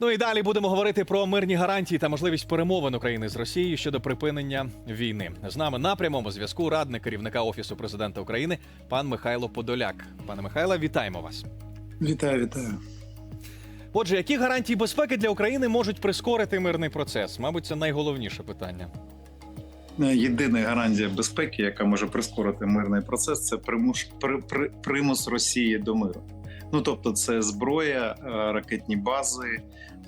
Ну і далі будемо говорити про мирні гарантії та можливість перемовин України з Росією щодо припинення війни. З нами на прямому зв'язку радник керівника офісу президента України пан Михайло Подоляк. Пане Михайло, вітаємо вас. Вітаю, вітаю. Отже, які гарантії безпеки для України можуть прискорити мирний процес? Мабуть, це найголовніше питання. Єдина гарантія безпеки, яка може прискорити мирний процес, це примус, при, при, примус Росії до миру. Ну тобто, це зброя, е, ракетні бази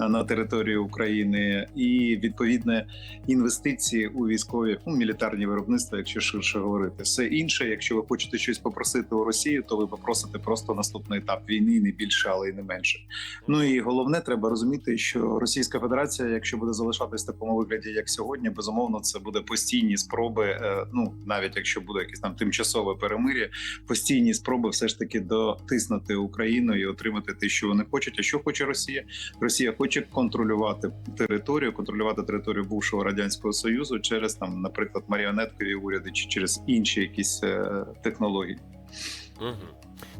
на території України і відповідне інвестиції у військові ну, мілітарні виробництва, якщо ширше говорити. Все інше, якщо ви хочете щось попросити у Росії, то ви попросите просто наступний етап війни, не більше, але й не менше. Ну і головне, треба розуміти, що Російська Федерація, якщо буде залишатись в такому вигляді, як сьогодні, безумовно, це буде постійні спроби. е, Ну навіть якщо буде якесь там тимчасове перемир'я, постійні спроби все ж таки дотиснути Україну і отримати те, що вони хочуть. А що хоче Росія? Росія хоче контролювати територію, контролювати територію бувшого радянського союзу через там, наприклад, маріонеткові уряди чи через інші якісь е, технології. Угу.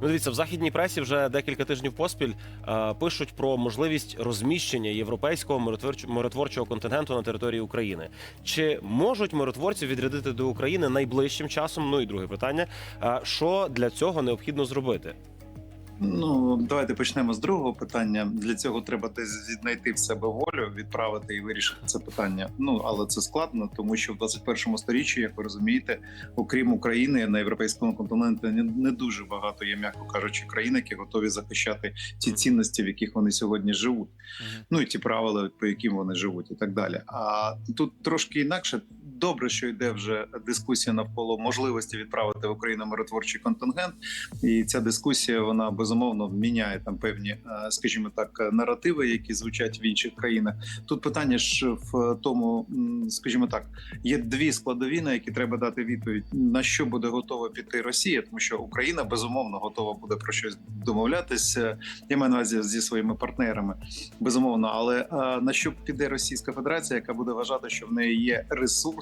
Ну, дивіться, в західній пресі вже декілька тижнів поспіль е, пишуть про можливість розміщення європейського миротворч- миротворчого контингенту на території України. Чи можуть миротворці відрядити до України найближчим часом? Ну і друге питання: е, що для цього необхідно зробити? Ну давайте почнемо з другого питання. Для цього треба десь знайти в себе волю, відправити і вирішити це питання. Ну але це складно, тому що в 21 сторіччі, як ви розумієте, окрім України на європейському континенті не, не дуже багато є, м'яко кажучи, країн, які готові захищати ті цінності, в яких вони сьогодні живуть. Ну і ті правила, по яким вони живуть, і так далі. А тут трошки інакше. Добре, що йде вже дискусія навколо можливості відправити в Україну миротворчий контингент, і ця дискусія вона безумовно міняє там певні, е, скажімо так, наративи, які звучать в інших країнах. Тут питання ж в тому, скажімо так, є дві складові, на які треба дати відповідь: на що буде готова піти Росія, тому що Україна безумовно готова буде про щось домовлятися. Я маю на увазі зі своїми партнерами, безумовно. Але е, на що піде Російська Федерація, яка буде вважати, що в неї є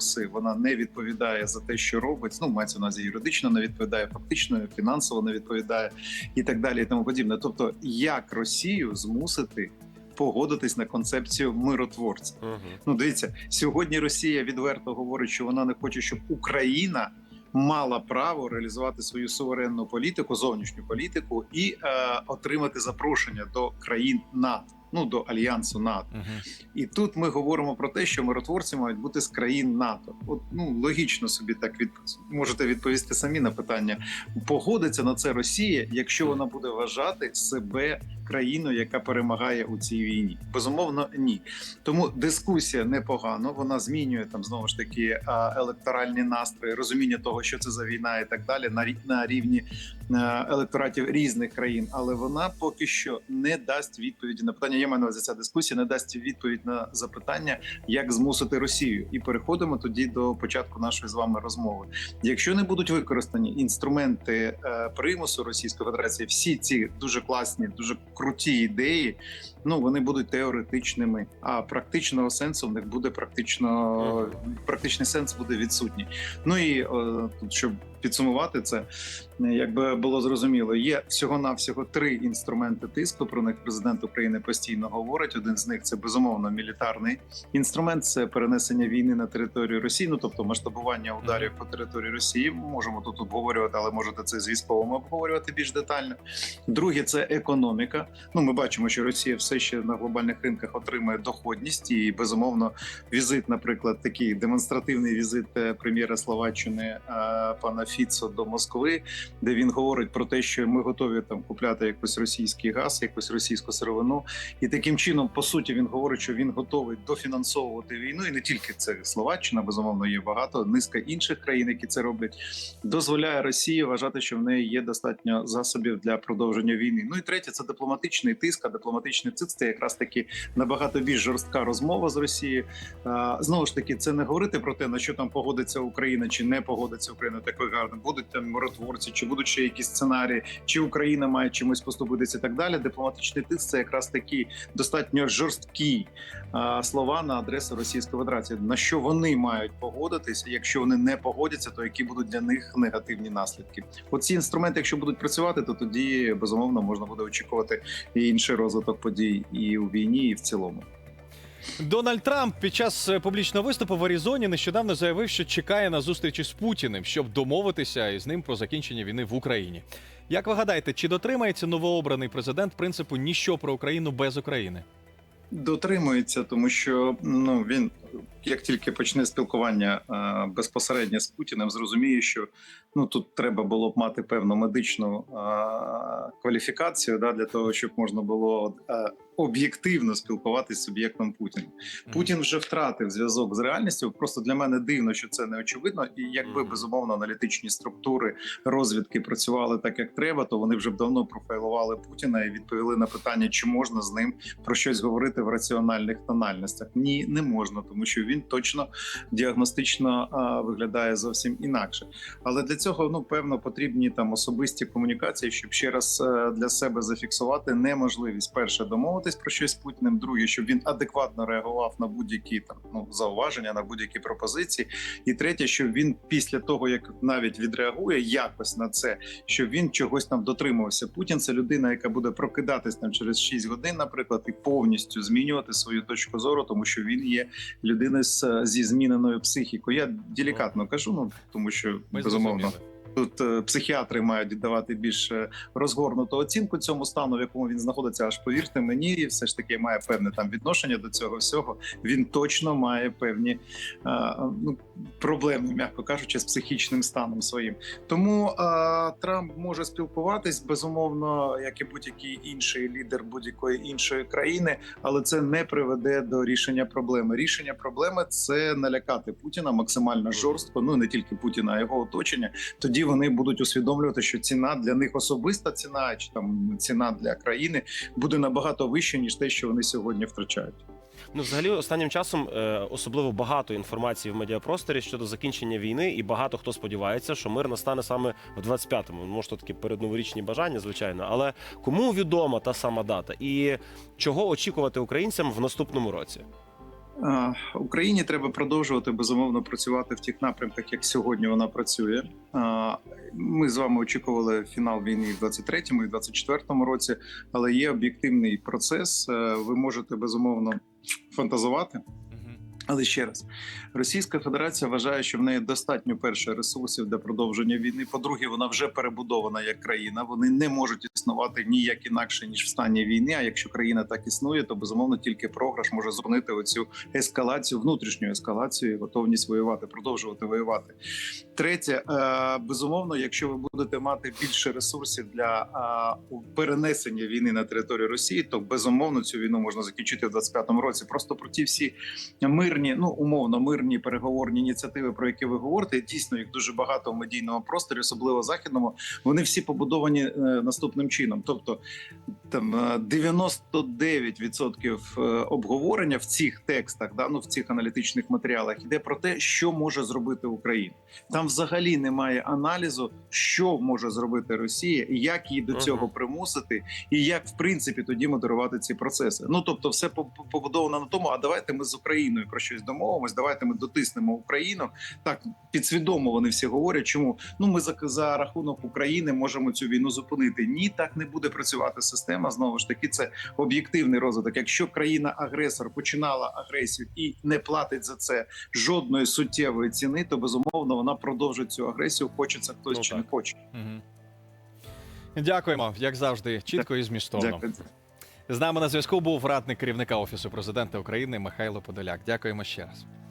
ресурси, вона не відповідає за те, що робить. Ну мається на увазі юридично, не відповідає фактично, фінансово не відповідає і так далі, і тому подібне. Тобто, як Росію змусити погодитись на концепцію миротворця? Угу. Ну, дивіться, сьогодні Росія відверто говорить, що вона не хоче, щоб Україна мала право реалізувати свою суверенну політику, зовнішню політику і е, отримати запрошення до країн НАТО. Ну до альянсу НАТО, Угу. і тут ми говоримо про те, що миротворці мають бути з країн НАТО. От ну логічно собі так від можете відповісти самі на питання. Погодиться на це Росія, якщо вона буде вважати себе країною, яка перемагає у цій війні. Безумовно, ні. Тому дискусія непогано. Вона змінює там знову ж таки електоральні настрої, розуміння того, що це за війна, і так далі, на на рівні е, електоратів різних країн. Але вона поки що не дасть відповіді на питання. Увазі ця дискусія не дасть відповідь на запитання, як змусити Росію. І переходимо тоді до початку нашої з вами розмови. Якщо не будуть використані інструменти е, примусу Російської Федерації, всі ці дуже класні, дуже круті ідеї, ну вони будуть теоретичними, а практичного сенсу в них буде практично практичний сенс буде відсутній. Ну і е, тут, щоб підсумувати це, якби було зрозуміло, є всього навсього три інструменти тиску. Про них президент України постійно говорить. Один з них це безумовно мілітарний інструмент. Це перенесення війни на територію Росії, ну тобто масштабування ударів по території Росії. Можемо тут обговорювати, але можете це з військовими обговорювати більш детально. Друге це економіка. Ну ми бачимо, що Росія все ще на глобальних ринках отримує доходність, і безумовно візит, наприклад, такий демонстративний візит е, прем'єра Словаччини е, пана Фіцо до Москви, де він говорить про те, що ми готові там купляти якийсь російський газ, якусь російську сировину, і таким чином, по суті, він говорить, що він готовий дофінансовувати війну, і не тільки це Словаччина, безумовно, є багато низка інших країн, які це роблять. Дозволяє Росії вважати, що в неї є достатньо засобів для продовження війни. Ну і третє це дипломатичний тиск. А дипломатичний тиск це якраз таки набагато більш жорстка розмова з Росією. Знову ж таки, це не говорити про те, на що там погодиться Україна чи не погодиться Україна. Такої гарно, будуть там миротворці, чи будуть ще якісь сценарії, чи Україна має чимось поступитися і так далі. Дипломатичний тиск це якраз такі достатньо жорсткі а, слова на адресу Російської Федерації. На що вони мають погодитися? Якщо вони не погодяться, то які будуть для них негативні наслідки? Оці інструменти, якщо будуть працювати, то тоді безумовно можна буде очікувати і інший розвиток подій і у війні, і в цілому. Дональд Трамп під час е, публічного виступу в Аризоні нещодавно заявив, що чекає на зустрічі з Путіним, щоб домовитися із ним про закінчення війни в Україні. Як ви гадаєте, чи дотримається новообраний президент принципу ніщо про Україну без України? Дотримується, тому що ну він як тільки почне спілкування е, безпосередньо з Путіним, зрозуміє, що ну тут треба було б мати певну медичну е, кваліфікацію да, для того, щоб можна було е, об'єктивно спілкуватися з суб'єктом Путіна. Путін вже втратив зв'язок з реальністю. Просто для мене дивно, що це не очевидно. І якби безумовно аналітичні структури розвідки працювали так, як треба, то вони вже б давно профайлували Путіна і відповіли на питання, чи можна з ним про щось говорити в раціональних тональностях. Ні, не можна, тому що він точно діагностично а, виглядає зовсім інакше. Але для цього ну певно потрібні там особисті комунікації, щоб ще раз е, для себе зафіксувати неможливість перше домовитись про щось з Путіним. Друге, щоб він адекватно реагував на будь-які там ну зауваження, на будь-які пропозиції. І третє, щоб він після того як навіть відреагує якось на це, щоб він чогось там дотримувався. Путін це людина, яка буде прокидатись там через 6 годин, наприклад, і повністю змінювати свою точку зору, тому що він є людиною з зі зміненою психікою. Я делікатно кажу, ну тому що Ми безумовно. зрозуміли. Тут е, психіатри мають давати більш е, розгорнуту оцінку цьому стану, в якому він знаходиться. Аж повірте мені, і все ж таки має певне там відношення до цього всього. Він точно має певні е, ну, проблеми, м'яко кажучи, з психічним станом своїм. Тому е, Трамп може спілкуватись безумовно, як і будь-який інший лідер будь-якої іншої країни, але це не приведе до рішення проблеми. Рішення проблеми це налякати Путіна максимально жорстко. Ну не тільки Путіна, а його оточення. Тоді вони будуть усвідомлювати, що ціна для них особиста ціна, чи там ціна для країни буде набагато вища ніж те, що вони сьогодні втрачають. Ну, взагалі, останнім часом е, особливо багато інформації в медіапросторі щодо закінчення війни, і багато хто сподівається, що мир настане саме в 25-му. Може, такі передноворічні бажання, звичайно. Але кому відома та сама дата, і чого очікувати українцям в наступному році? Україні треба продовжувати безумовно працювати в тих напрямках, як сьогодні вона працює. Ми з вами очікували фінал війни в 23-му і 24-му році, але є об'єктивний процес. Е, Ви можете безумовно фантазувати. Але ще раз, Російська Федерація вважає, що в неї достатньо перше ресурсів для продовження війни. По-друге, вона вже перебудована як країна. Вони не можуть існувати ніяк інакше ніж в стані війни. А якщо країна так існує, то безумовно тільки програш може зупинити оцю ескалацію, внутрішню ескалацію, і готовність воювати, продовжувати воювати. Третє, е, безумовно, якщо ви будете мати більше ресурсів для е, перенесення війни на територію Росії, то безумовно цю війну можна закінчити в 25-му році. Просто про ті всі мирні, ну умовно мирні переговорні ініціативи, про які ви говорите, дійсно їх дуже багато в медійному просторі, особливо західному. Вони всі побудовані е, наступним чином. Тобто там е, 99% е, обговорення в цих текстах, да, ну в цих аналітичних матеріалах йде про те, що може зробити Україна. Там взагалі немає аналізу, що може зробити Росія, і як її до цього примусити, і як в принципі тоді модерувати ці процеси. Ну тобто, все по- по- побудовано на тому. А давайте ми з Україною про щось домовимось. Давайте ми дотиснемо Україну. Так підсвідомо вони всі говорять, чому ну ми за, за рахунок України можемо цю війну зупинити. Ні, так не буде працювати система. Знову ж таки, це об'єктивний розвиток. Якщо країна-агресор починала агресію і не платить за це жодної суттєвої ціни, то безумовно вона продовжить цю агресію. Хочеться хтось Ну, чи так. не хоче. Мгм. Дякуємо, як завжди, чітко і змістовно. Дякую. З нами на зв'язку був радник керівника офісу президента України Михайло Подоляк. Дякуємо ще раз.